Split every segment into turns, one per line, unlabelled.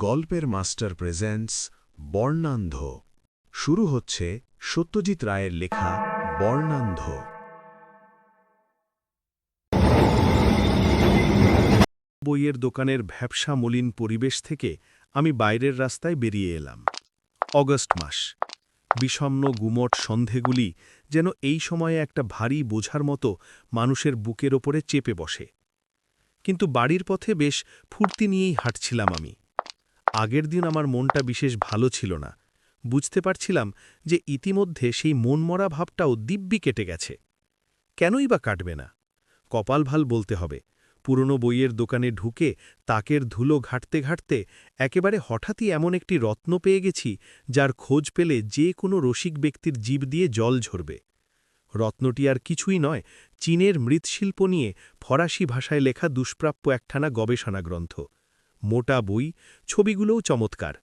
গল্পের master presents বর্ণান্ধ। শুরু হচ্ছে সত্যজিৎ রায়ের লেখা বর্ণান্ধ। বইয়ের দোকানের ভ্যাবসা মলিন পরিবেশ থেকে আমি বাইরের রাস্তায় বেরিয়ে এলাম। অগস্ট মাস। বিষণ্ন গুমট সন্ধেগুলি যেন এই সময়ে একটা ভারী বোঝার মতো মানুষের বুকের ওপরে চেপে বসে। কিন্তু বাড়ির পথে বেশ ফুর্তি নিয়েই হাঁটছিলাম আমি। আগের দিন আমার মনটা বিশেষ ভালো ছিল না। বুঝতে পারছিলাম যে ইতিমধ্যে সেই মনমরা ভাবটাও দিব্যি কেটে গেছে। কেনই বা কাটবে না? কপাল ভালো বলতে হবে। পুরনো বইয়ের দোকানে ঢুকে তাকের ধুলো ঘাটতে ঘাটতে একেবারে হঠাৎই এমন একটি রত্ন পেয়ে গেছি যার খোঁজ পেলে যে কোনো রসিক ব্যক্তির জীব দিয়ে জল ঝরবে। রত্নটি আর কিছুই নয়, চীনের মৃৎশিল্প নিয়ে ফরাসি ভাষায় লেখা দুষ্প্রাপ্য একখানা গবেষণা গ্রন্থ। মোটা বই, ছবিগুলোও চমৎকার।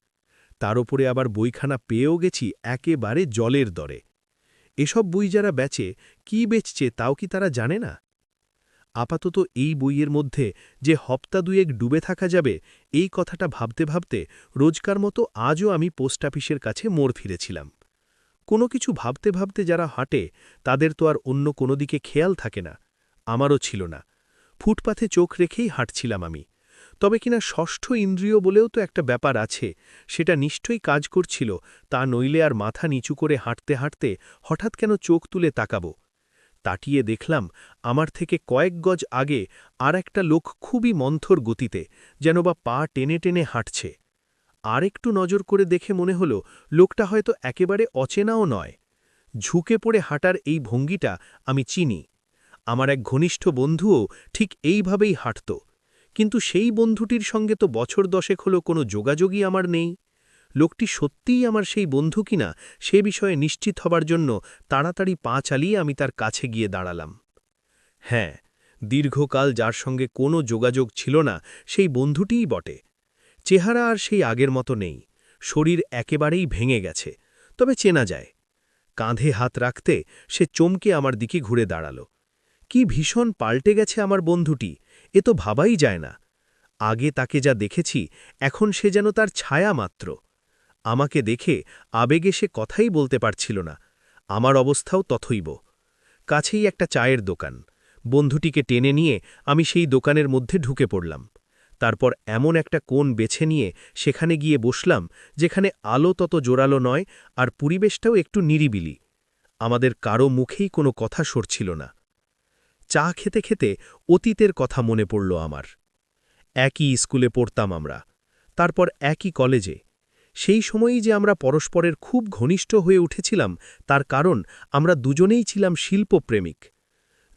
তার ওপরে আবার বইখানা পেয়েও গেছি একেবারে জলের দরে। এসব বই যারা বেচে, কি বেচছে তাও কি তারা জানে না? আপাতত এই বইয়ের মধ্যে যে হপ্তা দুয়েক ডুবে থাকা যাবে, এই কথাটা ভাবতে ভাবতে রোজকার মতো আজও আমি পোস্ট অফিসের কাছে মোড় ফিরেছিলাম। কোনো কিছু ভাবতে ভাবতে যারা হাঁটে, তাদের তো আর অন্য কোনো দিকে খেয়াল থাকে না। আমারও ছিল না। ফুটপাথে চোখ রেখেই হাঁটছিলাম আমি। তবে কিনা ষষ্ঠ ইন্দ্রিয় বলেও তো একটা ব্যাপার আছে, সেটা নিশ্চয়ই কাজ করছিল, তা নইলে আর মাথা নিচু করে হাঁটতে হাঁটতে হঠাৎ কেন চোখ তুলে তাকাবো। তাটিয়ে দেখলাম, আমার থেকে কয়েক গজ আগে আর একটা লোক খুবই মন্থর গতিতে যেন বা পা টেনে টেনে হাঁটছে। আর একটু নজর করে দেখে মনে হল, লোকটা হয়তো একেবারে অচেনাও নয়। ঝুঁকে পড়ে হাঁটার এই ভঙ্গিটা আমি চিনি। আমার এক ঘনিষ্ঠ বন্ধুও ঠিক এইভাবেই হাঁটত। কিন্তু সেই বন্ধুটির সঙ্গে তো বছর দশেক হলো কোনো যোগাযোগই আমার নেই। লোকটি সত্যিই আমার সেই বন্ধু কিনা সে বিষয়ে নিশ্চিত হবার জন্য তাড়াতাড়ি পা চালিয়ে আমি তার কাছে গিয়ে দাঁড়ালাম। হ্যাঁ দীর্ঘকাল যার সঙ্গে কোনো যোগাযোগ ছিল না, সেই বন্ধুটিই বটে। চেহারা আর সেই আগের মতো নেই। শরীর একেবারেই ভেঙে গেছে। তবে চেনা যায়। কাঁধে হাত রাখতে সে চমকে আমার দিকে ঘুরে দাঁড়াল। কি ভীষণ পাল্টে গেছে আমার বন্ধুটি। এ তো ভাবাই যায় না। আগে তাকে যা দেখেছি, এখন সে যেন তার ছায়া মাত্র। আমাকে দেখে আবেগে সে কথাই বলতে পারছিল না। আমার অবস্থাও তথৈব। কাছেই একটা চায়ের দোকান। বন্ধুটিকে টেনে নিয়ে আমি সেই দোকানের মধ্যে ঢুকে পড়লাম। তারপর এমন একটা কোণ বেছে নিয়ে সেখানে গিয়ে বসলাম, যেখানে আলো তত জোরালো নয় আর পরিবেশটাও একটু নিরিবিলি। আমাদের কারও মুখেই কোনো কথা সরছিল না। চা খেতে খেতে অতীতের কথা মনে পড়ল আমার। একই স্কুলে পড়তাম আমরা, তারপর একই কলেজে। সেই সময়ই যে আমরা পরস্পরের খুব ঘনিষ্ঠ হয়ে উঠেছিলাম, তার কারণ আমরা দুজনেই ছিলাম শিল্পপ্রেমিক।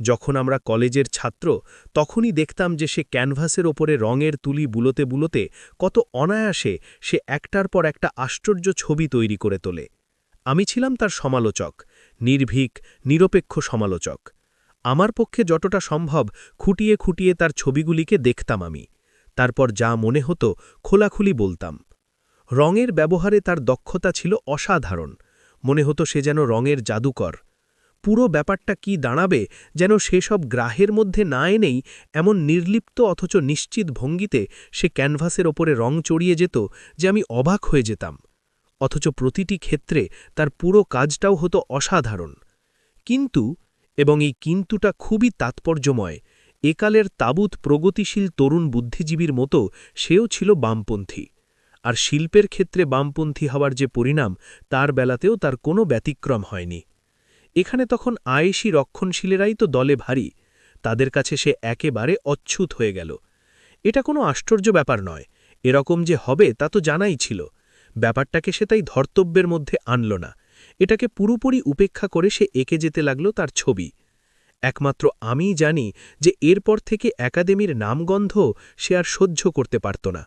যখন আমরা কলেজের ছাত্র, তখনই দেখতাম যে সে ক্যানভাসের ওপরে রঙের তুলি বুলোতে বুলোতে কত অনায়াসে সে একটার পর একটা আশ্চর্য ছবি তৈরি করে তোলে। আমি ছিলাম তার সমালোচক, নির্ভীক, নিরপেক্ষ সমালোচক। আমার পক্ষে যতটা সম্ভব খুঁটিয়ে খুঁটিয়ে তার ছবিগুলিকে দেখতাম আমি। তারপর যা মনে হতো খোলাখুলি বলতাম। রঙের ব্যবহারে তার দক্ষতা ছিল অসাধারণ। মনে হতো সে যেন রঙের জাদুকর। পুরো ব্যাপারটা কি দাঁড়াবে যেন সেসব গ্রাহের মধ্যে না এনেই এমন নির্লিপ্ত অথচ নিশ্চিত ভঙ্গিতে সে ক্যানভাসের ওপরে রং চড়িয়ে যেত যে আমি অবাক হয়ে যেতাম। অথচ প্রতিটি ক্ষেত্রে তার পুরো কাজটাও হতো অসাধারণ। কিন্তু এবং এই কিন্তুটা খুবই তাৎপর্যময়। একালের তাবুত প্রগতিশীল তরুণ বুদ্ধিজীবীর মতো সেও ছিল বামপন্থী। আর শিল্পের ক্ষেত্রে বামপন্থী হওয়ার যে পরিণাম, তার বেলাতেও তার কোনো ব্যতিক্রম হয়নি। এখানে তখন আয়েসি রক্ষণশীলেরাই তো দলে ভারী, তাদের কাছে সে একেবারে অচ্ছুত হয়ে গেল। এটা কোনো আশ্চর্য ব্যাপার নয়, এরকম যে হবে তা তো জানাই ছিল। ব্যাপারটাকে সে তাই ধর্তব্যের মধ্যে আনল না। এটাকে পুরোপুরি উপেক্ষা করে সে এঁকে যেতে লাগল তার ছবি। একমাত্র আমিই জানি যে এরপর থেকে একাডেমির নামগন্ধ সে আর সহ্য করতে পারত না।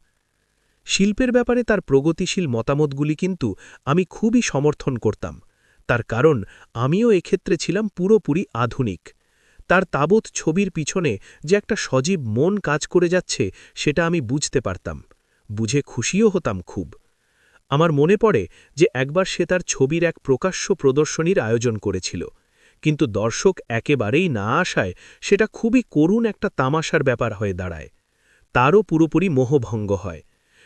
শিল্পের ব্যাপারে তার প্রগতিশীল মতামতগুলি কিন্তু আমি খুবই সমর্থন করতাম। তার কারণ, আমিও এক্ষেত্রে ছিলাম পুরোপুরি আধুনিক। তার তাবৎ ছবির পিছনে যে একটা সজীব মন কাজ করে যাচ্ছে, সেটা আমি বুঝতে পারতাম। বুঝে খুশিও হতাম খুব। আমার মনে পড়ে যে একবার সে তার ছবির এক প্রকাশ্য প্রদর্শনীর আয়োজন করেছিল। কিন্তু দর্শক একেবারেই না আসায় সেটা খুবই করুণ একটা তামাশার ব্যাপার হয়ে দাঁড়ায়। তারও পুরোপুরি মোহভঙ্গ হয়।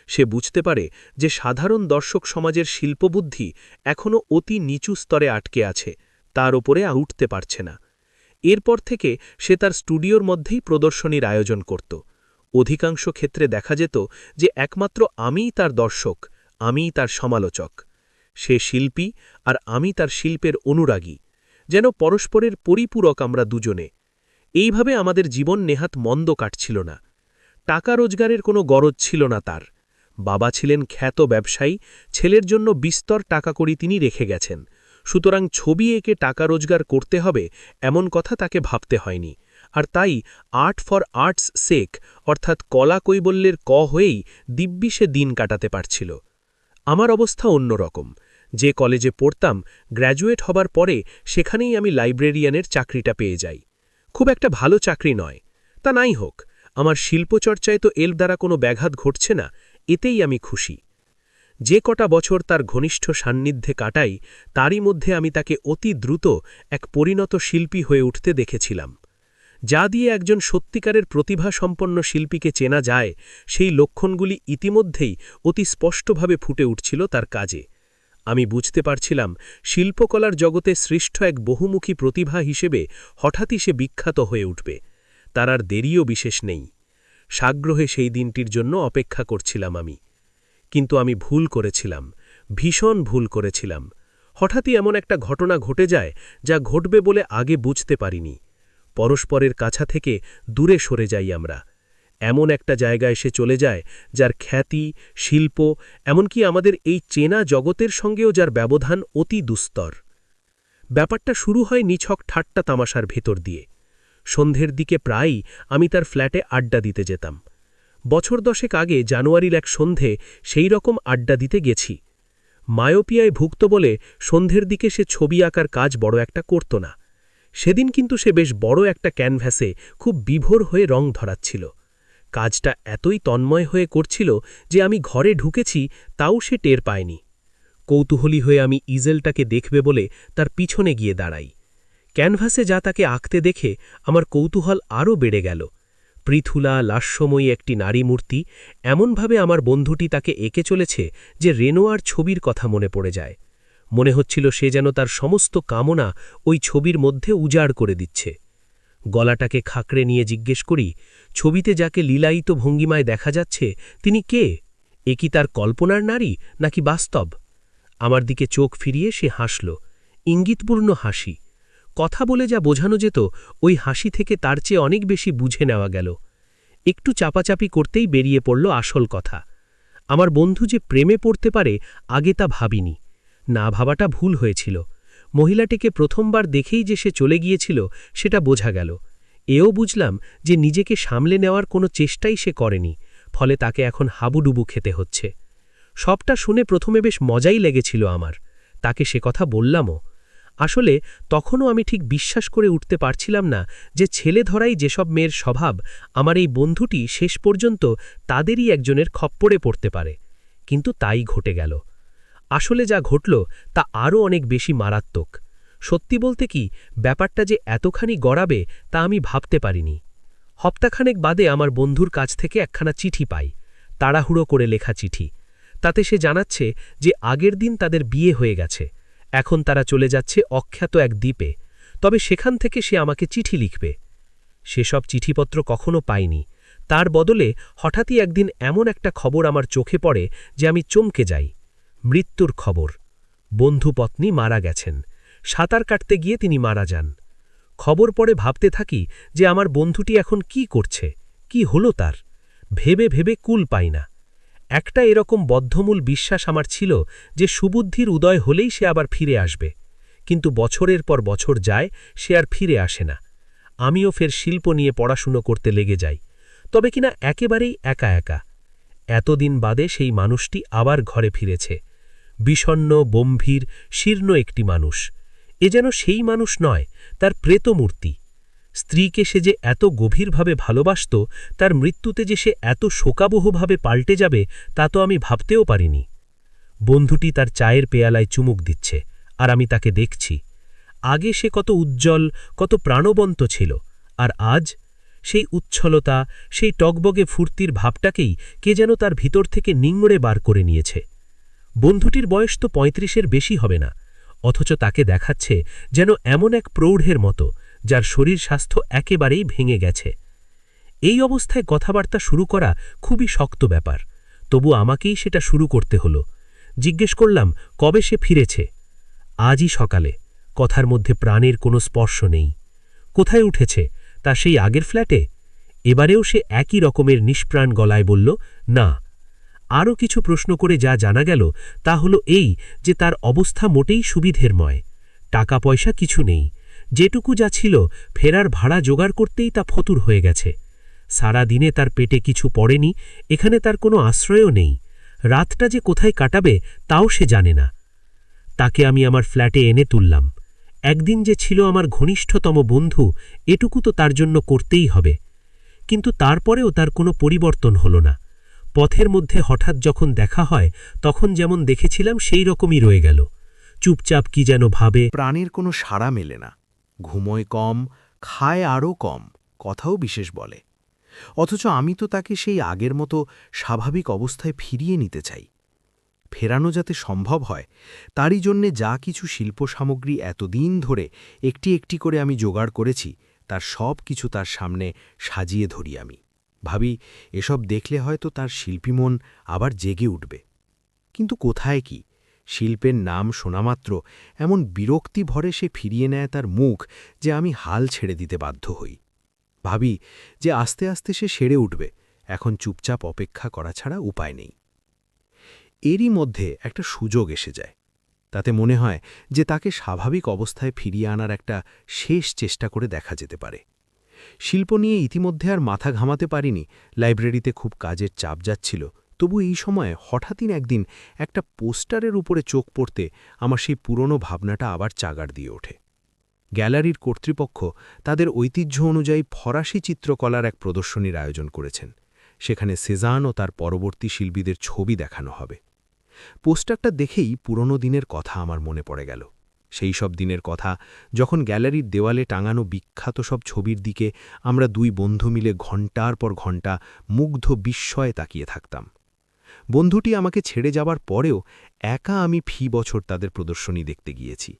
সে বুঝতে পারে যে সাধারণ দর্শক সমাজের শিল্পবুদ্ধি এখনও অতি নিচু স্তরে আটকে আছে, তার ওপরে উঠতে পারছে না। এরপর থেকে সে তার স্টুডিওর মধ্যেই প্রদর্শনীর আয়োজন করত। অধিকাংশ ক্ষেত্রে দেখা যেত যে একমাত্র আমিই তার দর্শক আমিই তার সমালোচক। সে শিল্পী আর আমি তার শিল্পের অনুরাগী। যেন পরস্পরের পরিপূরক আমরা দুজনে। এইভাবে আমাদের জীবন নেহাত মন্দ কাটছিল না। টাকা রোজগারের কোনো গরজ ছিল না তার। বাবা ছিলেন খ্যাত ব্যবসায়ী, ছেলের জন্য বিস্তর টাকা করি তিনি রেখে গেছেন। সুতরাং ছবি এঁকে টাকা রোজগার করতে হবে এমন কথা তাকে ভাবতে হয়নি। আর তাই আর্ট ফর আর্টস সেক, অর্থাৎ কলা কৈবল্যের ক হয়েই দিব্যি সে দিন কাটাতে পারছিল। আমার অবস্থা অন্যরকম যে কলেজে পড়তাম, গ্র্যাজুয়েট হবার পরে সেখানেই আমি লাইব্রেরিয়ানের চাকরিটা পেয়ে যাই। খুব একটা ভালো চাকরি নয়। তা নাই হোক, আমার শিল্পচর্চায় তো এল দ্বারা কোনো ব্যাঘাত ঘটছে না, এতেই আমি খুশি। যে কটা বছর তার ঘনিষ্ঠ সান্নিধ্যে কাটাই, তারই মধ্যে আমি তাকে অতি দ্রুত এক পরিণত শিল্পী হয়ে উঠতে দেখেছিলাম। যা দিয়ে একজন সত্যিকারের প্রতিভাসম্পন্ন শিল্পীকে চেনা যায়, সেই লক্ষণগুলি ইতিমধ্যেই অতি স্পষ্টভাবে ফুটে উঠছিল তার কাজে। আমি বুঝতে পারছিলাম, শিল্পকলার জগতে সৃষ্ট এক বহুমুখী প্রতিভা হিসেবে হঠাৎই সে বিখ্যাত হয়ে উঠবে। তার আর দেরিও বিশেষ নেই। সাগ্রহে সেই দিনটির জন্য অপেক্ষা করছিলাম আমি। কিন্তু আমি ভুল করেছিলাম, ভীষণ ভুল করেছিলাম। হঠাৎই এমন একটা ঘটনা ঘটে যায়, যা ঘটবে বলে আগে বুঝতে পারিনি। পরস্পরের কাছা থেকে দূরে সরে যাই আমরা। এমন একটা জায়গায় সে চলে যায় যার খ্যাতি, শিল্প, এমনকি আমাদের এই চেনা জগতের সঙ্গেও যার ব্যবধান অতি দুস্তর। ব্যাপারটা শুরু হয় নিছক ঠাট্টা তামাশার ভেতর দিয়ে। সন্ধ্যের দিকে প্রায়ই আমি তার ফ্ল্যাটে আড্ডা দিতে যেতাম। বছর দশেক আগে জানুয়ারির এক সন্ধে সেই রকম আড্ডা দিতে গেছি। মায়োপিয়ায় ভুক্ত বলে সন্ধ্যের দিকে সে ছবি আঁকার কাজ বড় একটা করত না। সেদিন কিন্তু সে বেশ বড় একটা ক্যানভ্যাসে খুব বিভোর হয়ে রং ধরাচ্ছিল। কাজটা এতই তন্ময় হয়ে করছিল যে আমি ঘরে ঢুকেছি তাও সে টের পায়নি। কৌতূহলী হয়ে আমি ইজেলটাকে দেখবে বলে তার পিছনে গিয়ে দাঁড়াই। ক্যানভাসে যা তাকে আঁকতে দেখে আমার কৌতূহল আরও বেড়ে গেল। পৃথুলা লাস্যময়ী একটি নারী মূর্তি এমনভাবে আমার বন্ধুটি তাকে এঁকে চলেছে যে রেনোয়ার ছবির কথা মনে পড়ে যায়। মনে হচ্ছিল সে যেন তার সমস্ত কামনা ওই ছবির মধ্যে উজাড় করে দিচ্ছে। গলাটাকে খাকড়ে নিয়ে জিজ্ঞেস করি, ছবিতে যাকে লীলায়িত ভঙ্গিমায় দেখা যাচ্ছে, তিনি কে? এ কি তার কল্পনার নারী, নাকি বাস্তব? আমার দিকে চোখ ফিরিয়ে সে হাসল। ইঙ্গিতপূর্ণ হাসি। কথা বলে যা বোঝানো যেত, ওই হাসি থেকে তার চেয়ে অনেক বেশি বুঝে নেওয়া গেল। একটু চাপাচাপি করতেই বেরিয়ে পড়ল আসল কথা। আমার বন্ধু যে প্রেমে পড়তে পারে, আগে তা ভাবিনি। না ভাবাটা ভুল হয়েছিল। মহিলাটিকে প্রথমবার দেখেই যে সে চলে গিয়েছিল, সেটা বোঝা গেল। এও বুঝলাম যে নিজেকে সামলে নেওয়ার কোনো চেষ্টাই সে করেনি, ফলে তাকে এখন হাবুডুবু খেতে হচ্ছে। সবটা শুনে প্রথমে বেশ মজাই লেগেছিল আমার, তাকে সে কথা বললামও। আসলে তখনও আমি ঠিক বিশ্বাস করে উঠতে পারছিলাম না যে ছেলে ধরাই যেসব মেয়ের স্বভাব আমার এই বন্ধুটি শেষ পর্যন্ত তাদেরই একজনের খপ্পরে পড়তে পারে। কিন্তু তাই ঘটে গেল। আসলে যা ঘটল তা আরও অনেক বেশি মারাত্মক। সত্যি বলতে কি, ব্যাপারটা যে এতখানি গড়াবে তা আমি ভাবতে পারিনি। হপ্তাখানেক বাদে আমার বন্ধুর কাছ থেকে একখানা চিঠি পাই, তাড়াহুড়ো করে লেখা চিঠি। তাতে সে জানাচ্ছে যে আগের দিন তাদের বিয়ে হয়ে গেছে, এখন তারা চলে যাচ্ছে অখ্যাত এক দ্বীপে, তবে সেখান থেকে সে আমাকে চিঠি লিখবে। সেসব চিঠিপত্র কখনো পাইনি। তার বদলে হঠাৎই একদিন এমন একটা খবর আমার চোখে পড়ে যে আমি চমকে যাই। মৃত্যুর খবর। বন্ধুপত্নী মারা গেছেন। সাঁতার কাটতে গিয়ে তিনি মারা যান। খবর পরে ভাবতে থাকি যে আমার বন্ধুটি এখন কি করছে, কি হলো তার? ভেবে ভেবে কুল পাই না। একটা এরকম বদ্ধমূল বিশ্বাস আমার ছিল যে সুবুদ্ধির উদয় হলেই সে আবার ফিরে আসবে। কিন্তু বছরের পর বছর যায়, সে আর ফিরে আসে না। আমিও ফের শিল্প নিয়ে পড়াশুনো করতে লেগে যাই। তবে কিনা একেবারেই একা একা। এতদিন বাদে সেই মানুষটি আবার ঘরে ফিরেছে। বিষণ্ন গম্ভীর শীর্ণ একটি মানুষ। এ যেন সেই মানুষ নয়, তার প্রেতমূর্তি। স্ত্রীকে সে যে এত গভীরভাবে ভালোবাসত, তার মৃত্যুতে যে সে এত শোকাবহভাবে পাল্টে যাবে, তা তো আমি ভাবতেও পারিনি। বন্ধুটি তার চায়ের পেয়ালায় চুমুক দিচ্ছে, আর আমি তাকে দেখছি। আগে সে কত উজ্জ্বল, কত প্রাণবন্ত ছিল, আর আজ
সেই উচ্ছলতা, সেই টকবগে ফুর্তির ভাবটাকেই কে যেন তার ভিতর থেকে নিংড়ে বার করে নিয়েছে। বন্ধুটির বয়স তো পঁয়ত্রিশের বেশি হবে না, অথচ তাকে দেখাচ্ছে যেন এমন এক প্রৌঢ়ের মতো, যার শরীর স্বাস্থ্য একেবারেই ভেঙে গেছে। এই অবস্থায় কথাবার্তা শুরু করা খুবই শক্ত ব্যাপার, তবু আমাকেই সেটা শুরু করতে হলো। জিজ্ঞেস করলাম, কবে সে ফিরেছে? আজই সকালে, কথার মধ্যে প্রাণের কোনো স্পর্শ নেই। কোথায় উঠেছে? তা সেই আগের ফ্ল্যাটে? এবারেও সে একই রকমের নিষ্প্রাণ গলায় বলল, না আরও কিছু প্রশ্ন করে যা জানা গেল তা হল এই যে তার অবস্থা মোটেই সুবিধেরময়। টাকা পয়সা কিছু নেই। যেটুকু যা ছিল, ফেরার ভাড়া জোগাড় করতেই তা ফতুর হয়ে গেছে। সারা দিনে তার পেটে কিছু পড়েনি, এখানে তার কোনো আশ্রয়ও নেই। রাতটা যে কোথায় কাটাবে, তাও সে জানে না। তাকে আমি আমার ফ্ল্যাটে এনে তুললাম। একদিন যে ছিল আমার ঘনিষ্ঠতম বন্ধু, এটুকু তো তার জন্য করতেই হবে। কিন্তু তারপরেও তার কোনো পরিবর্তন হল না। পথের মধ্যে হঠাৎ যখন দেখা হয়, তখন যেমন দেখেছিলাম সেই রকমই রয়ে গেল। চুপচাপ কি যেন ভাবে।
প্রাণের কোনো সাড়া মেলে না। ঘুমোয় কম, খায় আরও কম, কথাও বিশেষ বলে। অথচ আমি তো তাকে সেই আগের মতো স্বাভাবিক অবস্থায় ফিরিয়ে নিতে চাই। ফেরানো যাতে সম্ভব হয়, তারই জন্যে যা কিছু শিল্প সামগ্রী এতদিন ধরে একটি একটি করে আমি জোগাড় করেছি, তার সব কিছু তার সামনে সাজিয়ে ধরি আমি। ভাবি, এসব দেখলে হয়তো তার শিল্পীমন আবার জেগে উঠবে। কিন্তু কোথায় কি? শিল্পের নাম শোনামাত্র এমন বিরক্তি ভরে সে ফিরিয়ে নেয় তার মুখ যে আমি হাল ছেড়ে দিতে বাধ্য হই। ভাবি যে আস্তে আস্তে সে সেরে উঠবে, এখন চুপচাপ অপেক্ষা করা ছাড়া উপায় নেই। এরই মধ্যে একটা সুযোগ এসে যায়। তাতে মনে হয় যে তাকে স্বাভাবিক অবস্থায় ফিরিয়ে আনার একটা শেষ চেষ্টা করে দেখা যেতে পারে। শিল্প নিয়ে ইতিমধ্যে আর মাথা ঘামাতে পারিনি। লাইব্রেরিতে খুব কাজের চাপ যাচ্ছিল। তবু এই সময় হঠাৎই একদিন একটা পোস্টারের উপরে চোখ পড়তে আমার সেই পুরনো ভাবনাটা আবার চাগার দিয়ে ওঠে। গ্যালারির কর্তৃপক্ষ তাদের ঐতিহ্য অনুযায়ী ফরাসি চিত্রকলার এক প্রদর্শনীর আয়োজন করেছেন। সেখানে সেজান ও তার পরবর্তী শিল্পীদের ছবি দেখানো হবে। পোস্টারটা দেখেই পুরনো দিনের কথা আমার মনে পড়ে গেল। সেই সব দিনের কথা। যখন গ্যালারির দেওয়ালে টাঙানো বিখ্যাত সব ছবির দিকে আমরা দুই বন্ধু মিলে ঘণ্টার পর ঘণ্টা মুগ্ধ বিস্ময়ে তাকিয়ে থাকতাম। বন্ধুটি আমাকে ছেড়ে যাবার পরেও একা আমি ফি বছর তাদের প্রদর্শনী দেখতে গিয়েছি।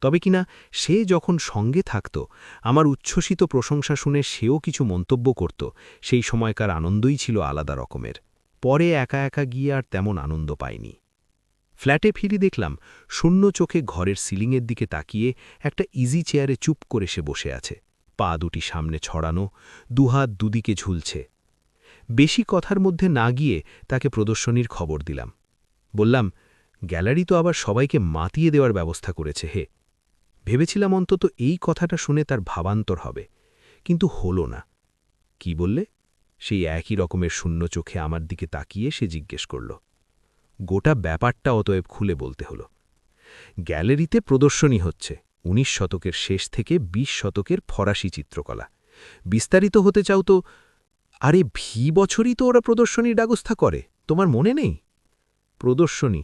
তবে কিনা সে যখন সঙ্গে থাকত, আমার উচ্ছ্বসিত প্রশংসা শুনে সেও কিছু মন্তব্য করত, সেই সময়কার আনন্দই ছিল আলাদা রকমের। পরে একা একা গিয়ে আর তেমন আনন্দ পাইনি। ফ্ল্যাটে ফিরি দেখলাম শূন্য চোখে ঘরের সিলিংয়ের দিকে তাকিয়ে একটা ইজি চেয়ারে চুপ করে সে বসে আছে। পা দুটি সামনে ছড়ানো, দুহাত দুদিকে ঝুলছে। বেশি কথার মধ্যে না গিয়ে তাকে প্রদর্শনীর খবর দিলাম। বললাম, গ্যালারি তো আবার সবাইকে মাতিয়ে দেওয়ার ব্যবস্থা করেছে হে। ভেবেছিলাম অন্তত এই কথাটা শুনে তার ভাবান্তর হবে, কিন্তু হল না। কি বললে? সেই একই রকমের শূন্য চোখে আমার দিকে তাকিয়ে সে জিজ্ঞেস করল গোটা ব্যাপারটা অতএব খুলে বলতে হল। গ্যালারিতে প্রদর্শনী হচ্ছে, উনিশ শতকের শেষ থেকে ২০ শতকের ফরাসি চিত্রকলা। বিস্তারিত হতে চাও তো, আরে ভি বছরই তো ওরা প্রদর্শনীর ব্যবস্থা করে, তোমার মনে নেই? প্রদর্শনী,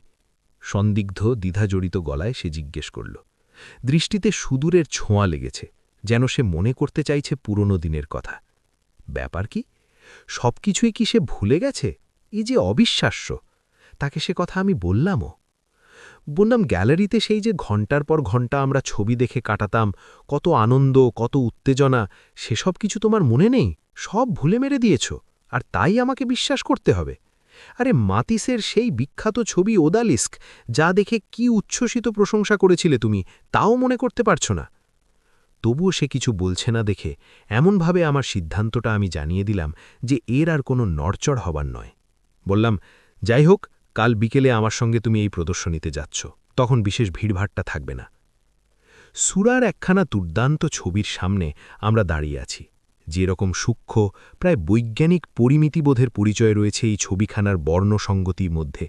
সন্দিগ্ধ, দ্বিধাজড়িত গলায় সে জিজ্ঞেস করল। দৃষ্টিতে সুদূরের ছোঁয়া লেগেছে, যেন সে মনে করতে চাইছে পুরনো দিনের কথা। ব্যাপার কি? সব কিছুই কি সে ভুলে গেছে? এই যে অবিশ্বাস্য! তাকে সে কথা আমি বললামও। বললাম, গ্যালারিতে সেই যে ঘণ্টার পর ঘণ্টা আমরা ছবি দেখে কাটাতাম, কত আনন্দ, কত উত্তেজনা, সেসব কিছু তোমার মনে নেই? সব ভুলে মেরে দিয়েছ, আর তাই আমাকে বিশ্বাস করতে হবে। আরে মাতিসের সেই বিখ্যাত ছবি ওদালিস্ক, যা দেখে কি উচ্ছ্বসিত প্রশংসা করেছিলে তুমি, তাও মনে করতে পারছ না। তবুও সে কিছু বলছে না দেখে এমনভাবে আমার সিদ্ধান্তটা আমি জানিয়ে দিলাম যে এর আর কোনো নড়চড় হবার নয়। বললাম, যাই হোক কাল বিকেলে আমার সঙ্গে তুমি এই প্রদর্শনীতে যাচ্ছ, তখন বিশেষ ভিড়ভাট্টা থাকবে না। সুরার একখানা দুর্দান্ত ছবির সামনে আমরা দাঁড়িয়ে আছি, যেরকম সূক্ষ্ম, প্রায় বৈজ্ঞানিক পরিমিতিবোধের পরিচয় রয়েছে এই ছবিখানার বর্ণসঙ্গতির মধ্যে।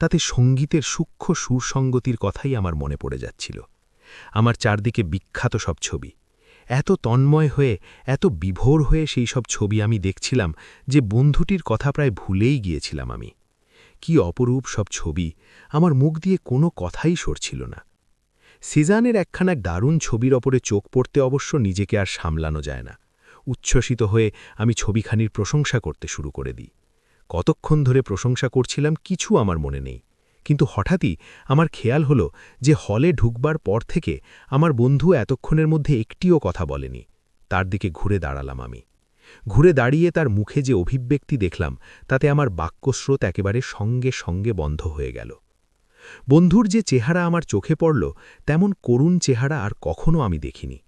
তাতে সঙ্গীতের সূক্ষ্ম সুরসঙ্গতির কথাই আমার মনে পড়ে যাচ্ছিল। আমার চারদিকে বিখ্যাত সব ছবি। এত তন্ময় হয়ে, এত বিভোর হয়ে সেই সব ছবি আমি দেখছিলাম যে বন্ধুটির কথা প্রায় ভুলেই গিয়েছিলাম আমি। কি অপরূপ সব ছবি, আমার মুখ দিয়ে কোনো কথাই সরছিল না। সিজানের একখানা দারুণ ছবির ওপরে চোখ পড়তে অবশ্য নিজেকে আর সামলানো যায় না। উচ্ছ্বসিত হয়ে আমি ছবিখানির প্রশংসা করতে শুরু করে দিই। কতক্ষণ ধরে প্রশংসা করছিলাম কিছু আমার মনে নেই। কিন্তু হঠাৎই আমার খেয়াল হলো যে হলে ঢুকবার পর থেকে আমার বন্ধু এতক্ষণের মধ্যে একটিও কথা বলেনি। তার দিকে ঘুরে দাঁড়ালাম আমি। ঘুরে দাঁড়িয়ে তার মুখে যে অভিব্যক্তি দেখলাম, তাতে আমার বাক্যস্রোত একেবারে সঙ্গে সঙ্গে বন্ধ হয়ে গেল। বন্ধুর যে চেহারা আমার চোখে পড়ল, তেমন করুণ চেহারা আর কখনো আমি দেখিনি।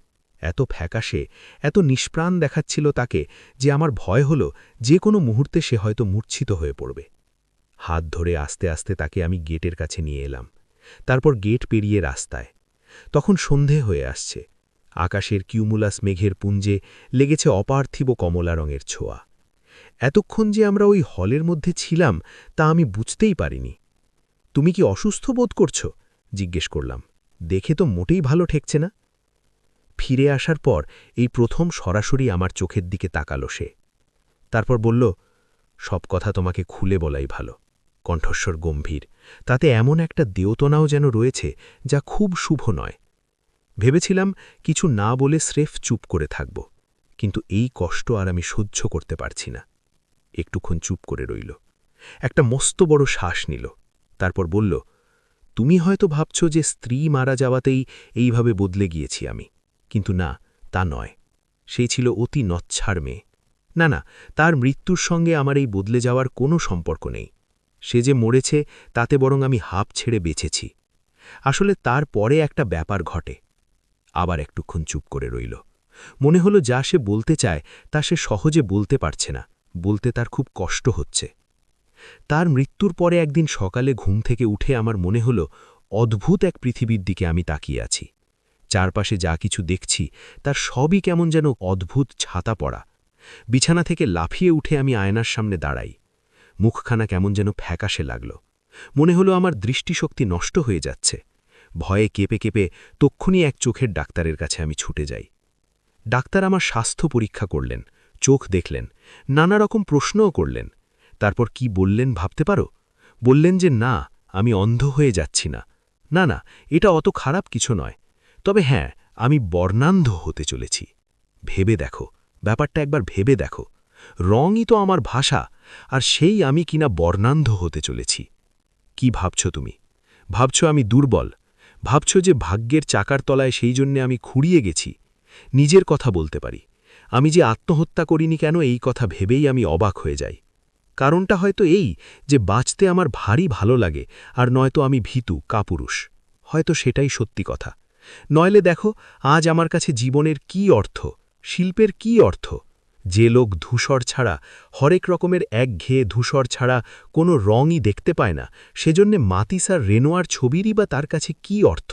এত ফ্যাকাশে, এত নিষ্প্রাণ দেখাচ্ছিল তাকে যে আমার ভয় হল যে কোনো মুহূর্তে সে হয়তো মূর্ছিত হয়ে পড়বে। হাত ধরে আস্তে আস্তে তাকে আমি গেটের কাছে নিয়ে এলাম। তারপর গেট পেরিয়ে রাস্তায়। তখন সন্ধে হয়ে আসছে। আকাশের কিউমুলাস মেঘের পুঞ্জে লেগেছে অপার্থিব কমলা রঙের ছোঁয়া। এতক্ষণ যে আমরা ওই হলের মধ্যে ছিলাম, তা আমি বুঝতেই পারিনি। তুমি কি অসুস্থ বোধ করছ? জিজ্ঞেস করলাম। দেখে তো মোটেই ভালো ঠেকছে না। ফিরে আসার পর এই প্রথম সরাসরি আমার চোখের দিকে তাকালো সে। তারপর বলল, সব কথা তোমাকে খুলে বলাই ভালো, কণ্ঠস্বর গম্ভীর, তাতে এমন একটা দেওতনাও যেন রয়েছে, যা খুব শুভ নয়। ভেবেছিলাম কিছু না বলে স্রেফ চুপ করে থাকব, কিন্তু এই কষ্ট আর আমি সহ্য করতে পারছি না। একটুক্ষণ চুপ করে রইল। একটা মস্ত বড় শ্বাস নিল, তারপর বলল, তুমি হয়তো ভাবছ যে স্ত্রী মারা যাওয়াতেই এইভাবে বদলে গিয়েছি আমি, কিন্তু না, তা নয়। সেই ছিল অতি নচ্ছাড় মেয়ে। না না, তার মৃত্যুর সঙ্গে আমার এই বদলে যাওয়ার কোনো সম্পর্ক নেই। সে যে মরেছে, তাতে বরং আমি হাঁপ ছেড়ে বেঁচেছি। আসলে তার পরে একটা ব্যাপার ঘটে। আবার একটুক্ষণ চুপ করে রইল। মনে হলো যা সে বলতে চায়, তা সে সহজে বলতে পারছে না। বলতে তার খুব কষ্ট হচ্ছে। তার মৃত্যুর পরে একদিন সকালে ঘুম থেকে উঠে আমার মনে হলো, অদ্ভুত এক পৃথিবীর দিকে আমি তাকিয়ে আছি। চারপাশে যা কিছু দেখছি, তার সবই কেমন যেন অদ্ভুত ছাতা পড়া। বিছানা থেকে লাফিয়ে উঠে আমি আয়নার সামনে দাঁড়াই। মুখখানা কেমন যেন ফ্যাকাশে লাগল। মনে হলো আমার দৃষ্টিশক্তি নষ্ট হয়ে যাচ্ছে। ভয়ে কেঁপে কেঁপে তক্ষুনি এক চোখের ডাক্তারের কাছে আমি ছুটে যাই। ডাক্তার আমার স্বাস্থ্য পরীক্ষা করলেন, চোখ দেখলেন, নানা রকম প্রশ্নও করলেন। তারপর কি বললেন ভাবতে পারো? বললেন যে না, আমি অন্ধ হয়ে যাচ্ছি না। না না, এটা অত খারাপ কিছু নয়। তবে হ্যাঁ আমি বর্ণান্ধ হতে চলেছি। ভেবে দেখো, ব্যাপারটা একবার ভেবে দেখো। রঙই তো আমার ভাষা, আর সেই আমি কিনা বর্ণান্ধ হতে চলেছি। কি ভাবছ তুমি? ভাবছ আমি দুর্বল ভাবছ যে ভাগ্যের চাকার তলায় সেই জন্যে আমি খুঁড়িয়ে গেছি। নিজের কথা বলতে পারি। আমি যে আত্মহত্যা করিনি কেন এই কথা ভেবেই আমি অবাক হয়ে যাই। কারণটা হয়তো এই যে বাঁচতে আমার ভারী ভালো লাগে, আর নয়তো আমি ভীতু, কাপুরুষ। হয়তো সেটাই সত্যি কথা। নইলে দেখো, আজ আমার কাছে জীবনের কি অর্থ, শিল্পের কি অর্থ? যে লোক ধূসর ছাড়া, হরেক রকমের এক ঘেয়ে ধূসর ছাড়া কোনো রঙই দেখতে পায় না, সেজন্যে মাতিসার রেনোয়ার ছবিরই বা তার কাছে কি অর্থ?